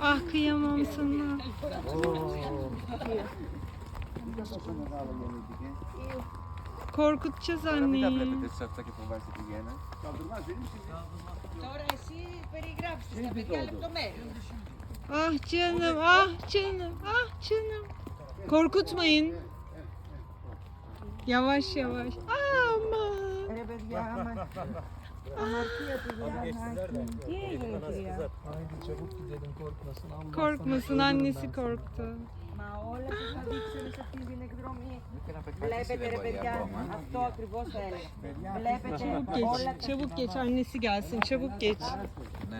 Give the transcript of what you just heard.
Ah kıyamam sana. Korkutacağız anneyi. Ah canım, ah canım, ah canım. Korkutmayın. Yavaş yavaş. Ah Ρε παιδιά, άμα... Αμαρτία του Γιάννακη. Τι έγινε κυρία. Haydi çabuk gidelim korkmasın. Allah sana Korkmasın ölürüm annesi ben. korktu. Μα όλα που θα δείξουμε σε αυτή την εκδρομή. Μην να Βλέπετε ρε πολύ παιδιά, ακόμα. αυτό ακριβώς θα έλεγα. Βλέπετε Çabuk όλα geç, τα çabuk geç annesi gelsin, çabuk geç. Ναι.